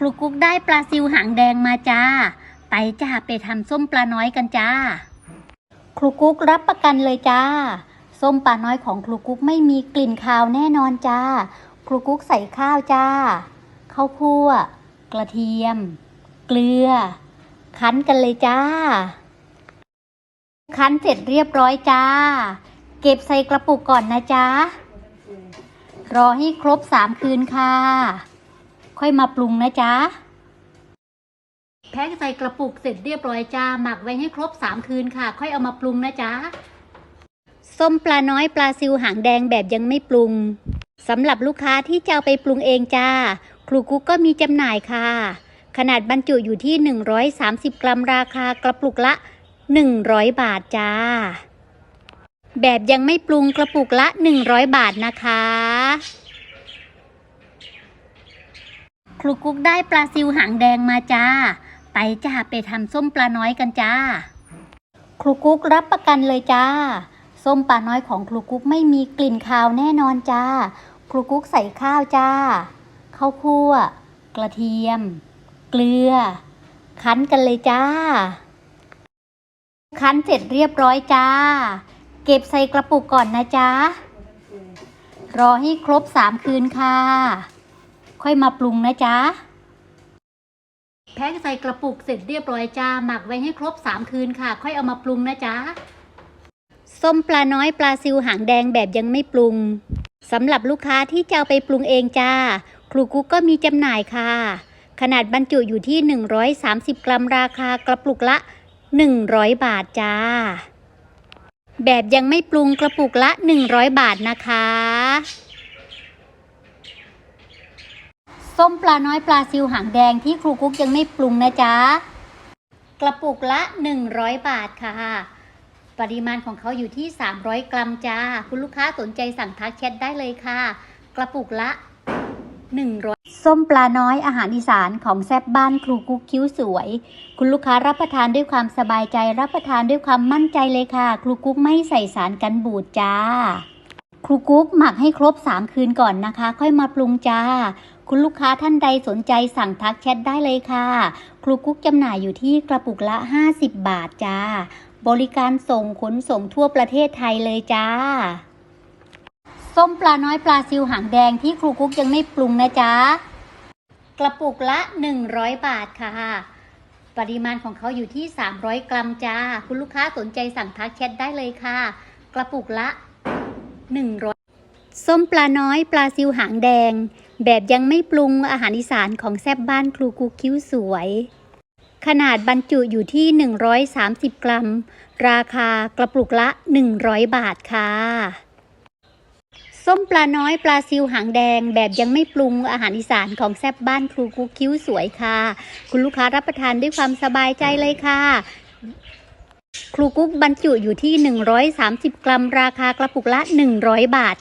ครูกุ๊กได้ปลาซิวหางแดงมาจ้า ไปจ้าไปทำส้มปลาน้อยกันจ้า ครูกุ๊กรับประกันเลยจ้า ส้มปลาน้อยของครูกุ๊กไม่มีกลิ่นคาวแน่นอนจ้า ครูกุ๊กใส่ข้าวจ้า ข้าวคั่ว กระเทียม เกลือ คั้นกันเลยจ้า คั้นเสร็จเรียบร้อยจ้า เก็บใส่กระปุกก่อนนะจ๊ะรอให้ครบสามคืนค่ะ ค่อยมาปรุงนะจ๊ะแพ็คใส่กระปุกเสร็จเรียบร้อยจ้า หมักไว้ให้ครบสามคืนค่ะ ค่อยเอามาปรุงนะจ๊ะ ส้มปลาน้อยปลาซิวหางแดงแบบยังไม่ปรุงสำหรับลูกค้าที่จะเอาไปปรุงเองจ้า ครูกุ๊กก็มีจำหน่ายค่ะ ขนาดบรรจุอยู่ที่ 130 กรัมราคากระปุกละ 100 บาทจ้า แบบยังไม่ปรุงกระปุกละ 100 บาทนะคะ ค รูกุ๊กได้ปลาซิวหางแดงมาจ้า ไปจ้าไปทำส้มปลาน้อยกันจ้า ครูกุ๊กรับประกันเลยจ้า ส้มปลาน้อยของครูกุ๊กไม่มีกลิ่นคาวแน่นอนจ้า ครูกุ๊กใส่ข้าวจ้า ข้าวคั่ว กระเทียม เกลือ คั้นกันเลยจ้า คั้นเสร็จเรียบร้อยจ้า เก็บใส่กระปุกก่อนนะจ๊ะรอให้ครบสามคืนค่ะ ค่อยมาปรุงนะจ๊ะ แพ็คใส่กระปุกเสร็จเรียบร้อยจ้า หมักไว้ให้ครบสามคืนค่ะ ค่อยเอามาปรุงนะจ๊ะ ส้มปลาน้อยปลาซิวหางแดงแบบยังไม่ปรุงสำหรับลูกค้าที่จะเอาไปปรุงเองจ้า ครูกุ๊กก็มีจำหน่ายค่ะ ขนาดบรรจุอยู่ที่ 130 กรัมราคากระปุกละ 100 บาทจ้า แบบยังไม่ปรุงกระปุกละ 100 บาทนะคะ ส้มปลาน้อยปลาซิวหางแดงที่ครูกุ๊กยังไม่ปรุงนะจ๊ะ กระปุกละ 100 บาทค่ะ ปริมาณของเขาอยู่ที่ 300 กรัมจ้า คุณลูกค้าสนใจสั่งทักแชทได้เลยค่ะ กระปุกละ 100 ส้มปลาน้อยอาหารอีสานของแซบบ้านครูกุ๊กคิ้วสวย คุณลูกค้ารับประทานด้วยความสบายใจ รับประทานด้วยความมั่นใจเลยค่ะ ครูกุ๊กไม่ใส่สารกันบูดจ้า ครูกุ๊กหมักให้ครบ 3 คืนก่อนนะคะ ค่อยมาปรุงจ้า คุณลูกค้าท่านใดสนใจสั่งทักแชทได้เลยค่ะ ครูกุ๊กจำหน่ายอยู่ที่กระปุกละ 50 บาทจ้า บริการส่งขนส่งทั่วประเทศไทยเลยจ้า ส้มปลาน้อยปลาซิวหางแดงที่ครูกุ๊กยังไม่ปรุงนะจ๊ะ กระปุกละ 100 บาทค่ะ ปริมาณของเขาอยู่ที่ 300 กรัมจ้า คุณลูกค้าสนใจสั่งทักแชทได้เลยค่ะ กระปุกละ 100ส้มปลาน้อยปลาซิวหางแดง แบบยังไม่ปรุงอาหารอีสานของแซบบ้านครูกุ๊กคิ้วสวย ขนาดบรรจุอยู่ที่ 130 กรัม ราคากระปุกละ 100 บาทค่ะ ส้มปลาน้อยปลาซิวหางแดง แบบยังไม่ปรุงอาหารอีสานของแซบบ้านครูกุ๊กคิ้วสวยค่ะ คุณลูกค้ารับประทานด้วยความสบายใจเลยค่ะครูกุ๊กบรรจุอยู่ที่ 130 กรัม ราคากระปุกละ 100 บาท